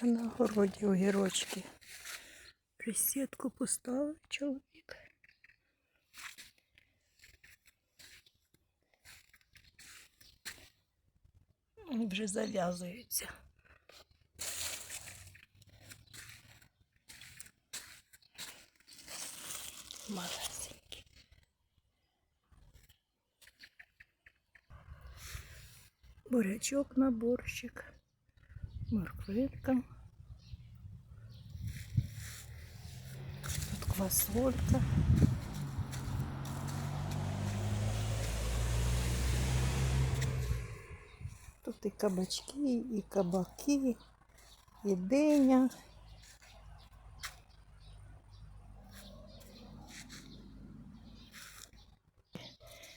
Це на городі огірочки. Присідку поставив чоловік. Вже зав'язуються. Малесенькі. Бурячок на борщик, морквинка. Тут квасолька. Тут і кабачки, і кабаки, і диня.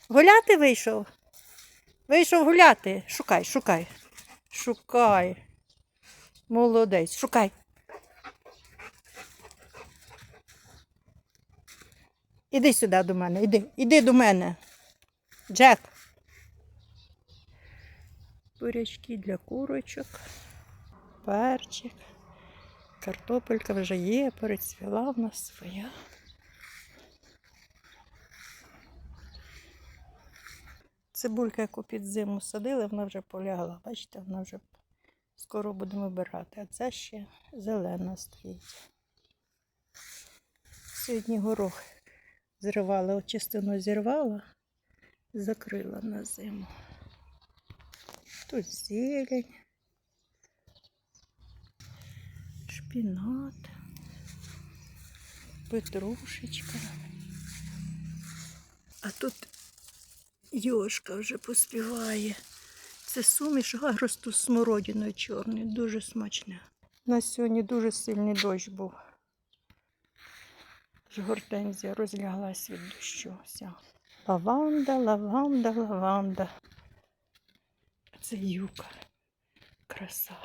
Гуляти вийшов? Вийшов гуляти. Шукай, шукай. Шукай. Молодець, шукай. Іди сюди до мене, іди, іди до мене. Джек. Бурячки для курочок, перчик, картопелька вже є, перецвіла в нас своя. Цибулька, яку під зиму садили, вона вже полягла. Бачите, вона вже скоро будемо вибирати. А це ще зелена стоїть. Сьогодні горох зривала, частину зірвала, закрила на зиму. Тут зелень, шпінат, петрушечка. А тут Йошка вже поспіває. Це суміш агросту з смородиною чорною, дуже смачне. На сьогодні дуже сильний дощ був. Гортензія розляглась від дощу. Вся. Лаванда, лаванда, лаванда. Це юка. Краса.